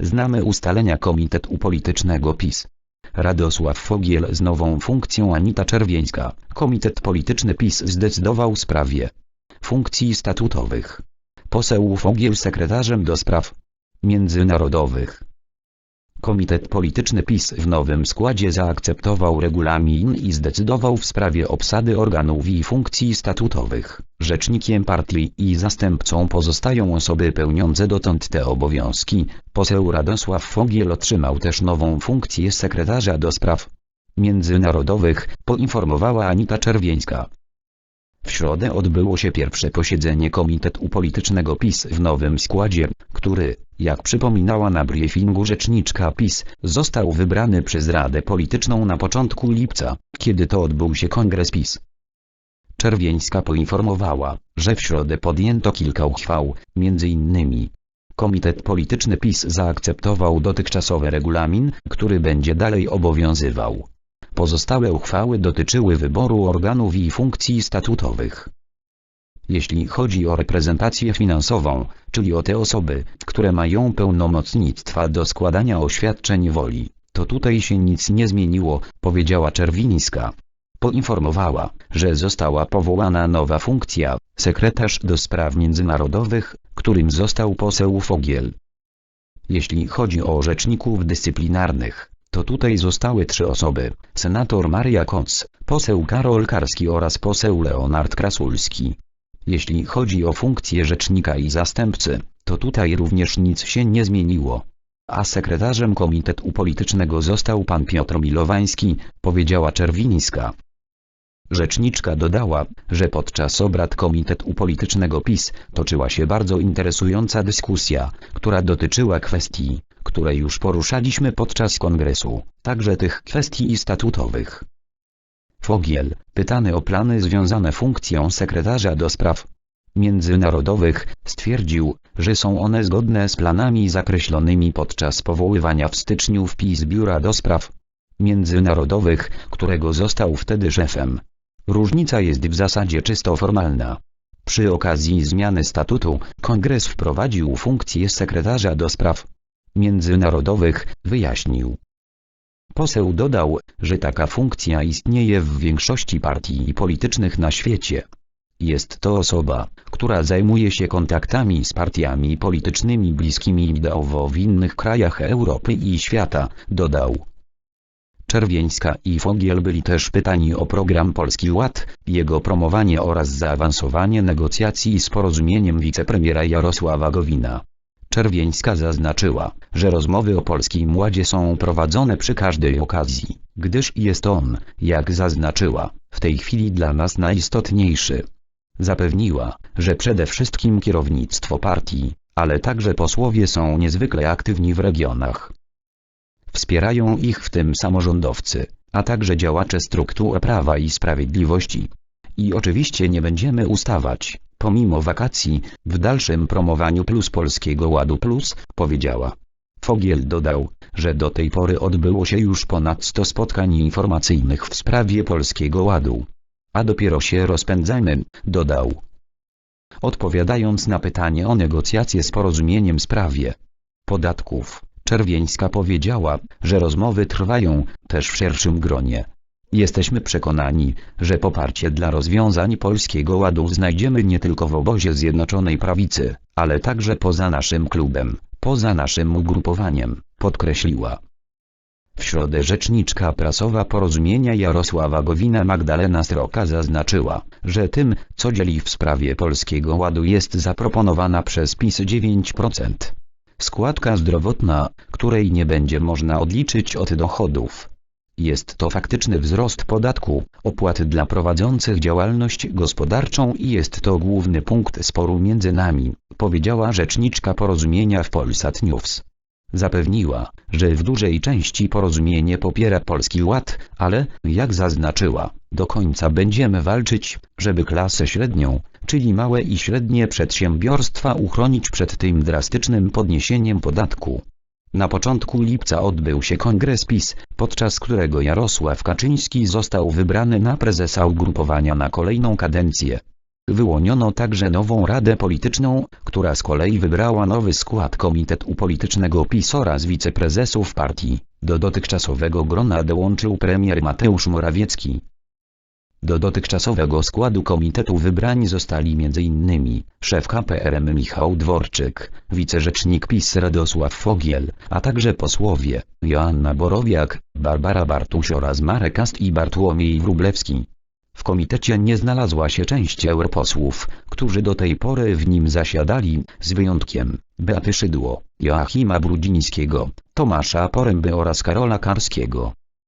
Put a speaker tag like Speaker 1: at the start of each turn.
Speaker 1: znamy ustalenia Komitetu Politycznego PiS. Radosław Fogiel z nową funkcją Anita Czerwieńska. Komitet Polityczny PiS zdecydował w sprawie funkcji statutowych. Poseł Fogiel sekretarzem do spraw międzynarodowych. Komitet Polityczny PiS w nowym składzie zaakceptował regulamin i zdecydował w sprawie obsady organów i funkcji statutowych. Rzecznikiem partii i zastępcą pozostają osoby pełniące dotąd te obowiązki. Poseł Radosław Fogiel otrzymał też nową funkcję sekretarza do spraw międzynarodowych, poinformowała Anita Czerwieńska. W środę odbyło się pierwsze posiedzenie Komitetu Politycznego PiS w nowym składzie, który, jak przypominała na briefingu rzeczniczka PiS, został wybrany przez Radę Polityczną na początku lipca, kiedy to odbył się kongres PiS. Czerwieńska poinformowała, że w środę podjęto kilka uchwał, m.in. Komitet Polityczny PiS zaakceptował dotychczasowy regulamin, który będzie dalej obowiązywał. Pozostałe uchwały dotyczyły wyboru organów i funkcji statutowych. Jeśli chodzi o reprezentację finansową, czyli o te osoby, które mają pełnomocnictwa do składania oświadczeń woli, to tutaj się nic nie zmieniło, powiedziała Czerwińska. Poinformowała, że została powołana nowa funkcja, sekretarz do spraw międzynarodowych, którym został poseł Fogiel. Jeśli chodzi o rzeczników dyscyplinarnych, to tutaj zostały trzy osoby, senator Maria Koc, poseł Karol Karski oraz poseł Leonard Krasulski. Jeśli chodzi o funkcję rzecznika i zastępcy, to tutaj również nic się nie zmieniło. A sekretarzem Komitetu Politycznego został pan Piotr Milowański, powiedziała Czerwińska. Rzeczniczka dodała, że podczas obrad Komitetu Politycznego PiS toczyła się bardzo interesująca dyskusja, która dotyczyła kwestii, które już poruszaliśmy podczas kongresu, także tych kwestii statutowych. Fogiel, pytany o plany związane funkcją sekretarza do spraw międzynarodowych, stwierdził, że są one zgodne z planami zakreślonymi podczas powoływania w styczniu w PiS Biura do Spraw Międzynarodowych, którego został wtedy szefem. Różnica jest w zasadzie czysto formalna. Przy okazji zmiany statutu, kongres wprowadził funkcję sekretarza do spraw międzynarodowych, wyjaśnił. Poseł dodał, że taka funkcja istnieje w większości partii politycznych na świecie. Jest to osoba, która zajmuje się kontaktami z partiami politycznymi bliskimi ideowo w innych krajach Europy i świata, dodał. Czerwieńska i Fogiel byli też pytani o program Polski Ład, jego promowanie oraz zaawansowanie negocjacji z porozumieniem wicepremiera Jarosława Gowina. Czerwieńska zaznaczyła, że rozmowy o Polskim Ładzie są prowadzone przy każdej okazji, gdyż jest on, jak zaznaczyła, w tej chwili dla nas najistotniejszy. Zapewniła, że przede wszystkim kierownictwo partii, ale także posłowie są niezwykle aktywni w regionach. Wspierają ich w tym samorządowcy, a także działacze struktur Prawa i Sprawiedliwości. I oczywiście nie będziemy ustawać, pomimo wakacji, w dalszym promowaniu Plus Polskiego Ładu Plus, powiedziała. Fogiel dodał, że do tej pory odbyło się już ponad 100 spotkań informacyjnych w sprawie Polskiego Ładu. A dopiero się rozpędzamy, dodał. Odpowiadając na pytanie o negocjacje z porozumieniem w sprawie podatków, Czerwieńska powiedziała, że rozmowy trwają, też w szerszym gronie. Jesteśmy przekonani, że poparcie dla rozwiązań Polskiego Ładu znajdziemy nie tylko w obozie Zjednoczonej Prawicy, ale także poza naszym klubem, poza naszym ugrupowaniem, podkreśliła. W środę rzeczniczka prasowa porozumienia Jarosława Gowina Magdalena Sroka zaznaczyła, że tym, co dzieli w sprawie Polskiego Ładu jest zaproponowana przez PiS 9%. Składka zdrowotna, której nie będzie można odliczyć od dochodów. Jest to faktyczny wzrost podatku, opłat dla prowadzących działalność gospodarczą i jest to główny punkt sporu między nami, powiedziała rzeczniczka porozumienia w Polsat News. Zapewniła, że w dużej części porozumienie popiera Polski Ład, ale, jak zaznaczyła, do końca będziemy walczyć, żeby klasę średnią, czyli małe i średnie przedsiębiorstwa uchronić przed tym drastycznym podniesieniem podatku. Na początku lipca odbył się kongres PiS, podczas którego Jarosław Kaczyński został wybrany na prezesa ugrupowania na kolejną kadencję. Wyłoniono także nową Radę Polityczną, która z kolei wybrała nowy skład Komitetu Politycznego PiS oraz wiceprezesów partii. Do dotychczasowego grona dołączył premier Mateusz Morawiecki. Do dotychczasowego składu komitetu wybrani zostali m.in. szef KPRM Michał Dworczyk, wicerzecznik PiS Radosław Fogiel, a także posłowie Joanna Borowiak, Barbara Bartuś oraz Marek Ast i Bartłomiej Wróblewski. W komitecie nie znalazła się część europosłów, którzy do tej pory w nim zasiadali, z wyjątkiem Beaty Szydło, Joachima Brudzińskiego, Tomasza Poręby oraz Karola Karskiego.